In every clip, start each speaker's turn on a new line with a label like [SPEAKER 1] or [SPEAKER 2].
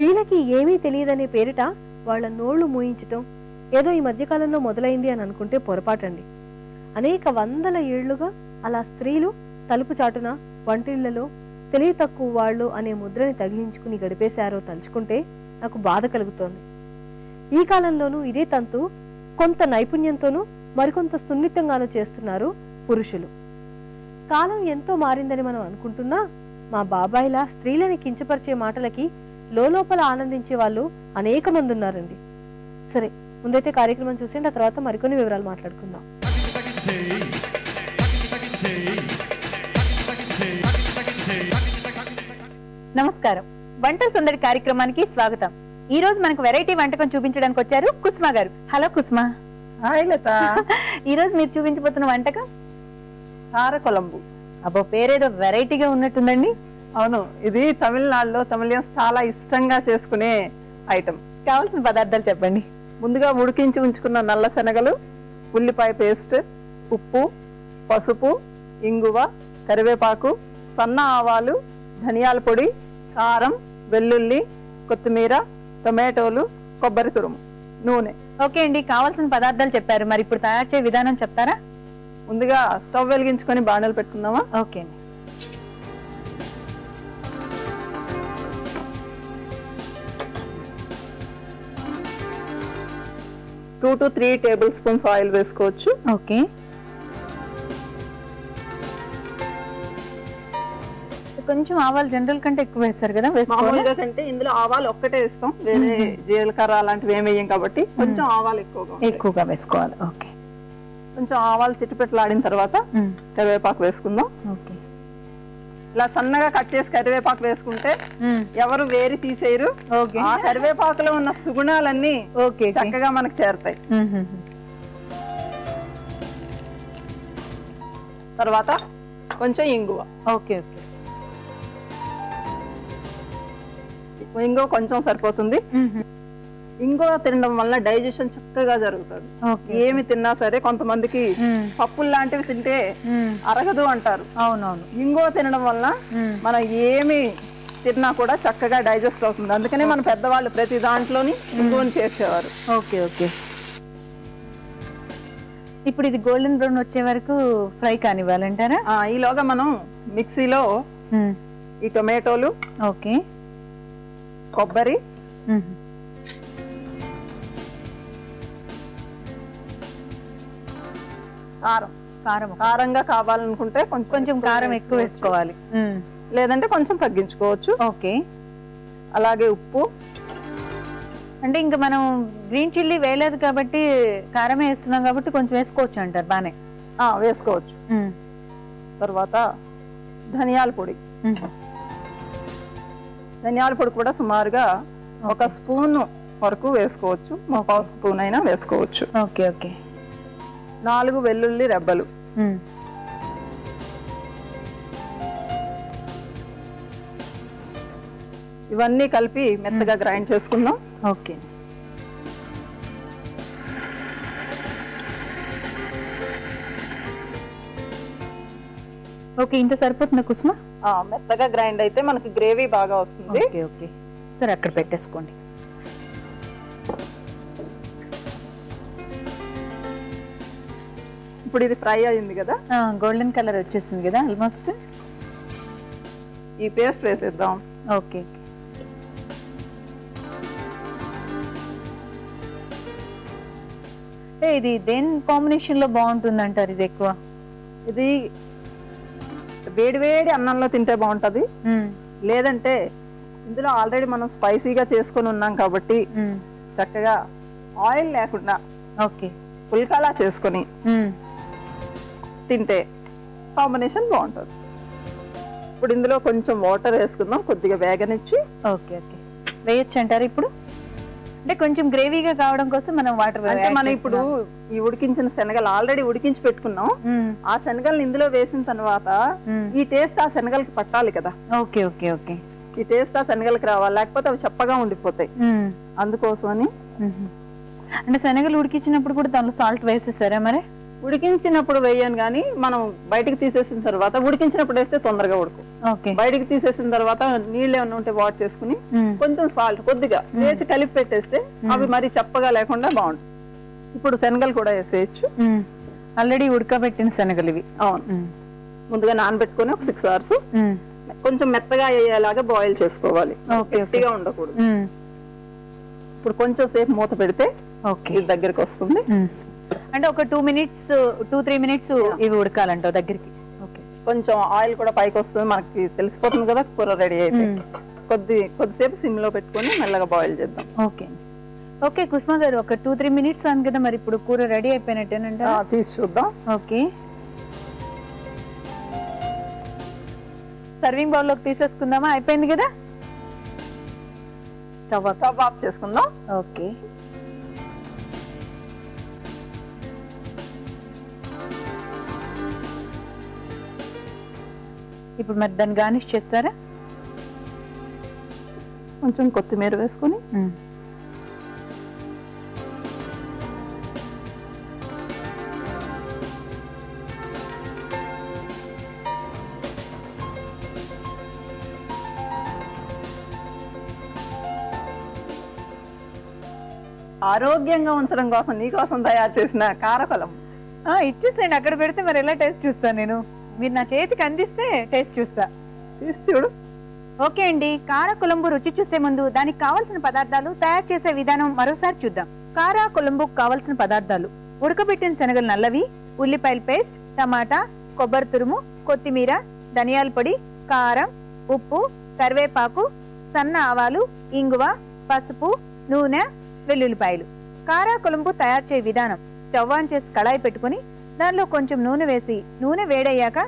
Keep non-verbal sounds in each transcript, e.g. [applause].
[SPEAKER 1] వీళ్ళకి ఏమీ తెలియదనే పేరిట వాళ్ళ నోళ్ళు మూయించటం ఏదో ఈ మధ్యకాలంలో మొదలైంది అని అనుకుంటే పొరపాటండి. అనేక వందల ఏళ్ళుగా అలా స్త్రీలు తలుపు చాటున వంటిళ్ళలో తెలివి తక్కువ వాళ్ళు అనే ముద్రని తగిలించుకుని గడిపేశారో తలుచుకుంటే నాకు బాధ కలుగుతోంది. ఈ కాలంలోనూ ఇదే తంతు కొంత నైపుణ్యంతోనూ మరికొంత సున్నితంగానూ చేస్తున్నారు పురుషులు. కాలం ఎంతో మారిందని మనం అనుకుంటున్నా మా బాబాయిలా స్త్రీలని కించపరిచే మాటలకి లోపల ఆనందించే వాళ్ళు అనేక మంది ఉన్నారండి. సరే ముందైతే కార్యక్రమం చూసేయండి ఆ తర్వాత మరికొన్ని వివరాలు మాట్లాడుకుందాం.
[SPEAKER 2] నమస్కారం. వంటల సుందరి కార్యక్రమానికి స్వాగతం. ఈ రోజు మనకు వెరైటీ వంటకం చూపించడానికి వచ్చారు కుస్మా గారు. హలో కుస్మా.
[SPEAKER 3] హాయ్ లత. [laughs]
[SPEAKER 2] ఈ రోజు మీరు చూపించబోతున్న వంటకం?
[SPEAKER 3] కారకొలంబు.
[SPEAKER 2] అబ్బో పేరేదో వెరైటీగా ఉన్నట్టుందండి.
[SPEAKER 3] అవును ఇది తమిళనాడులో తమిళియన్స్ చాలా ఇష్టంగా చేసుకునే ఐటమ్
[SPEAKER 2] కావాల్సిన పదార్థాలు చెప్పండి.
[SPEAKER 3] ముందుగా ఉడికించి ఉంచుకున్న నల్ల శనగలు ఉల్లిపాయ పేస్ట్ ఉప్పు పసుపు ఇంగువ కరివేపాకు సన్న ఆవాలు ధనియాల పొడి కారం వెల్లుల్లి కొత్తిమీర టొమాటోలు కొబ్బరి తురుము నూనె.
[SPEAKER 2] ఓకే అండి కావాల్సిన పదార్థాలు చెప్పారు. మరి ఇప్పుడు తయారు చేసే విధానం చెప్తారా?
[SPEAKER 3] ముందుగా స్టవ్ వెలిగించుకొని బాణలు పెట్టుకుందామా?
[SPEAKER 2] ఓకే అండి.
[SPEAKER 3] Two to three table spoons oil వేసుకోవచ్చు.
[SPEAKER 2] ఓకే. కొంచెం ఆవాలు జనరల్ కంటే ఎక్కువ వేస్తారు కదా వేసుకోవాలి?
[SPEAKER 3] మామూలుగా కంటే ఇందులో ఆవాలు ఒక్కటే వేస్తాం. వేరే జీలకర్ర అలాంటివి ఏమి వేయం కాబట్టి కొంచెం ఆవాలు ఎక్కువగా.
[SPEAKER 2] ఎక్కువగా వేసుకోవాలి. ఓకే.
[SPEAKER 3] కొంచెం ఆవాలు చిట్టుపెట్టలాడిన తర్వాత కరివేపాకు వేసుకుందాం.
[SPEAKER 2] ఓకే.
[SPEAKER 3] ఇలా సన్నగా కట్ చేసి కరివేపాకు వేసుకుంటే ఎవరు వేరి తీసేయరు. ఆ కరివేపాకులో ఉన్న సుగుణాలన్నీ
[SPEAKER 2] ఓకే
[SPEAKER 3] చక్కగా మనకు చేరుతాయి. తర్వాత కొంచెం ఇంగువ.
[SPEAKER 2] Okay okay.
[SPEAKER 3] ఇంగువ కొంచెం సరిపోతుంది. ఇంగువ తినడం వల్ల డైజెషన్ చక్కగా జరుగుతుంది. ఏమి తిన్నా సరే కొంతమందికి పప్పులు లాంటివి తింటే అరగదు అంటారు.
[SPEAKER 2] అవునవును.
[SPEAKER 3] ఇంగువ తినడం వల్ల మనం ఏమి తిన్నా కూడా చక్కగా డైజెస్ట్ అవుతుంది. అందుకనే మన పెద్దవాళ్ళు ప్రతి దాంట్లోని ఇంగువని చేర్చేవారు
[SPEAKER 2] ఓకే ఓకే. ఇప్పుడు ఇది గోల్డెన్ బ్రౌన్ వచ్చే వరకు ఫ్రై కానివ్వాలంటారా?
[SPEAKER 3] ఈలోగా మనం మిక్సీలో ఈ టొమాటోలు
[SPEAKER 2] ఓకే.
[SPEAKER 3] కొబ్బరి కారం.
[SPEAKER 2] కారం
[SPEAKER 3] కారంగా కావాలనుకుంటే కొంచెం
[SPEAKER 2] కొంచెం కారం ఎక్కువ వేసుకోవాలి.
[SPEAKER 3] లేదంటే కొంచెం తగ్గించుకోవచ్చు.
[SPEAKER 2] ఓకే.
[SPEAKER 3] అలాగే ఉప్పు.
[SPEAKER 2] అంటే ఇంకా మనం గ్రీన్ చిల్లీ వేయలేదు కాబట్టి కారమే వేస్తున్నాం కాబట్టి కొంచెం వేసుకోవచ్చు అంటారు బానే?
[SPEAKER 3] ఆ, వేసుకోవచ్చు. తర్వాత ధనియాల పొడి. ధనియాల పొడి కూడా సుమారుగా ఒక స్పూన్ వరకు వేసుకోవచ్చు. పావు స్పూన్ అయినా వేసుకోవచ్చు.
[SPEAKER 2] Okay okay.
[SPEAKER 3] నాలుగు వెల్లుల్లి రెబ్బలు. ఇవన్నీ కలిపి మెత్తగా గ్రైండ్ చేసుకుందాం.
[SPEAKER 2] ఓకే. ఓకే ఇంత సరిపోతుందా కుసుమ?
[SPEAKER 3] మెత్తగా గ్రైండ్ అయితే మనకి గ్రేవీ బాగా వస్తుంది.
[SPEAKER 2] Okay okay. సరే అక్కడ పెట్టేసుకోండి.
[SPEAKER 3] ఇప్పుడు ఇది ఫ్రై అయింది కదా?
[SPEAKER 2] గోల్డెన్ కలర్ వచ్చేసింది కదా ఆల్మోస్ట్
[SPEAKER 3] ఈ పేస్ట్ వేసేద్దాం.
[SPEAKER 2] ఓకే. ఇది దేని కాంబినేషన్లో బాగుంటుంది అంటారు ఇది ఎక్కువ?
[SPEAKER 3] ఇది వేడి వేడి అన్నంలో తింటే బాగుంటది. లేదంటే ఇందులో ఆల్రెడీ మనం స్పైసీగా చేసుకొని ఉన్నాం కాబట్టి చక్కగా ఆయిల్ లేకుండా
[SPEAKER 2] ఓకే.
[SPEAKER 3] పుల్కాలా చేసుకొని తింటే కాంబినేషన్ బాగుంటుంది. ఇప్పుడు ఇందులో కొంచెం వాటర్ వేసుకుందాం కొద్దిగా వేగనిచ్చి.
[SPEAKER 2] Okay okay. వేయొచ్చు అంటారు ఇప్పుడు? అంటే కొంచెం గ్రేవీగా కావడం కోసం మనం వాటర్
[SPEAKER 3] అంటే మనం ఇప్పుడు ఈ ఉడికించిన శనగలు ఆల్రెడీ ఉడికించి పెట్టుకున్నాం. ఆ శనగల్ని ఇందులో వేసిన తర్వాత ఈ టేస్ట్ ఆ శనగలకి పట్టాలి కదా.
[SPEAKER 2] Okay okay okay.
[SPEAKER 3] ఈ టేస్ట్ ఆ శనగలకి రావాలి లేకపోతే అవి చప్పగా ఉండిపోతాయి. అందుకోసమని
[SPEAKER 2] అంటే శనగలు ఉడికించినప్పుడు కూడా దానిలో సాల్ట్ వేసేసారా మరి?
[SPEAKER 3] ఉడికించినప్పుడు వేయను కానీ మనం బయటికి తీసేసిన తర్వాత ఉడికించినప్పుడు వేస్తే తొందరగా ఉడుకు. బయటికి తీసేసిన తర్వాత నీళ్ళు ఏమైనా ఉంటే వాష్ చేసుకుని కొంచెం సాల్ట్ కొద్దిగా వేసి కలిపి పెట్టేస్తే అవి మరి చప్పగా లేకుండా బాగుంటుంది ఇప్పుడు శనగలు కూడా వేసేయచ్చు.
[SPEAKER 2] ఆల్రెడీ ఉడకబెట్టిన శనగలు ఇవి.
[SPEAKER 3] అవును. ముందుగా నానబెట్టుకొని ఒక సిక్స్ అవర్స్ కొంచెం మెత్తగా అయ్యేలాగా బాయిల్ చేసుకోవాలి. గట్టిగా ఉండకూడదు. ఇప్పుడు కొంచెం సేపు మూత పెడితే దగ్గరికి వస్తుంది.
[SPEAKER 2] అంటే ఒక two minutes two three minutes ఇవి ఉడకాలంటావు దగ్గరికి.
[SPEAKER 3] కొంచెం ఆయిల్ కూడా పైకి వస్తుంది మనకి తెలిసిపోతుంది కదా కూర రెడీ అయితే. కొద్ది కొద్దిసేపు సిమ్లో పెట్టుకొని మెల్లగా బాయిల్ చేద్దాం.
[SPEAKER 2] ఓకే ఓకే కుస్మా గారు ఒక టూ త్రీ మినిట్స్ అను కదా మరి ఇప్పుడు కూర రెడీ అయిపోయినట్టేనంట?
[SPEAKER 3] తీసి చూద్దాం.
[SPEAKER 2] ఓకే సర్వింగ్ బౌల్లోకి తీసేసుకుందామా? అయిపోయింది కదా? స్టవ్
[SPEAKER 3] స్టవ్ ఆఫ్ చేసుకుందాం.
[SPEAKER 2] ఓకే ఇప్పుడు మరి దాన్ని గార్నిష్ చేస్తారా?
[SPEAKER 3] కొంచెం కొత్తిమీర వేసుకొని. ఆరోగ్యంగా ఉంచడం కోసం నీకోసం తయారు చేసిన కారకొలం
[SPEAKER 2] ఆ, ఇచ్చేసేయండి అక్కడ పెడితే మరి ఎలా టేస్ట్ చూస్తాను నేను? మీరు నా చేతికి అందిస్తే టేస్ట్ చూస్తా.
[SPEAKER 3] చూడు.
[SPEAKER 2] ఓకే అండి. కార కొలంబు రుచి చూసే ముందు దానికి కావలసిన పదార్థాలు తయారు చేసే విధానం మరోసారి చూద్దాం. కార కొలంబుకు కావలసిన పదార్థాలు. ఉడకబెట్టిన శనగలు నల్లవి ఉల్లిపాయల పేస్ట్ టమాటా కొబ్బరి తురుము కొత్తిమీర ధనియాల పొడి కారం ఉప్పు కరివేపాకు సన్న ఆవాలు ఇంగువ పసుపు నూనె వెల్లుల్లిపాయలు. కారా కొలంబు తయారు చేయ విధానం స్టవ్ ఆన్ చేసి కళాయి పెట్టుకుని దానిలో కొంచెం నూనె వేసి నూనె వేడయ్యాక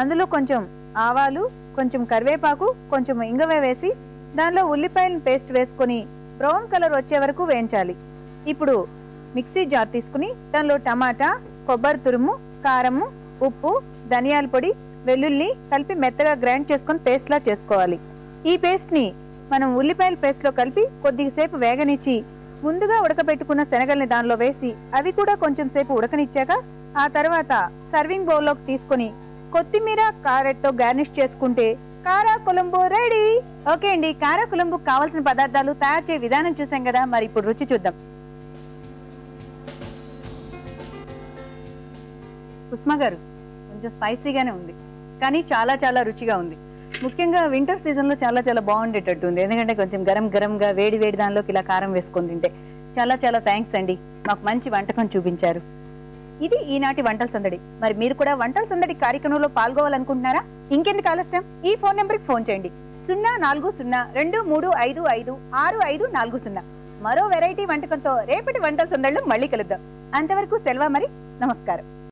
[SPEAKER 2] అందులో కొంచెం ఆవాలు కొంచెం కరివేపాకు కొంచెం ఇంగవ వేసి దానిలో ఉల్లిపాయలను పేస్ట్ వేసుకొని బ్రౌన్ కలర్ వచ్చే వరకు వేయించాలి. ఇప్పుడు మిక్సీ జార్ తీసుకుని దానిలో టమాటా కొబ్బరి తురుము కారము ఉప్పు ధనియాల పొడి వెల్లుల్లి కలిపి మెత్తగా గ్రైండ్ చేసుకొని పేస్ట్ లా చేసుకోవాలి. ఈ పేస్ట్ని మనం ఉల్లిపాయల పేస్ట్లో కలిపి కొద్దిసేపు వేగనిచ్చి ముందుగా ఉడకబెట్టుకున్న శనగల్ని దానిలో వేసి అవి కూడా కొంచెం సేపు ఉడకనిచ్చాక ఆ తర్వాత సర్వింగ్ బౌల్లోకి తీసుకొని కొత్తిమీర కారెట్తో గార్నిష్ చేసుకుంటే కారా కులంబు రెడీ ఓకే అండి కారా కులంబు కావాల్సిన పదార్థాలు తయారు చేయ విధానం చూసాం కదా మరి ఇప్పుడు రుచి చూద్దాం. ఉస్మా గారు కొంచెం స్పైసీగానే ఉంది కానీ చాలా చాలా రుచిగా ఉంది. ముఖ్యంగా వింటర్ సీజన్లో చాలా చాలా బాగుండేటట్టు ఉంది. ఎందుకంటే కొంచెం గరం గరంగా వేడి వేడి దానిలోకి ఇలా కారం వేసుకొని తింటే చాలా చాలా థ్యాంక్స్ అండి. మాకు మంచి వంటకం చూపించారు. ఇది ఈనాటి వంటల సందడి. మరి మీరు కూడా వంటల సందడి కార్యక్రమంలో పాల్గొవాలనుకుంటున్నారా? ఇంకెందుకు ఆలస్యం? ఈ ఫోన్ నెంబర్కి ఫోన్ చేయండి. సున్నా నాలుగు సున్నా రెండు మూడు ఐదు ఐదు ఆరు ఐదు నాలుగు సున్నా. మరో వెరైటీ వంటకంతో రేపటి వంటల సందడిలో మళ్ళీ కలుద్దాం. అంతవరకు సెలవు మరి. నమస్కారం.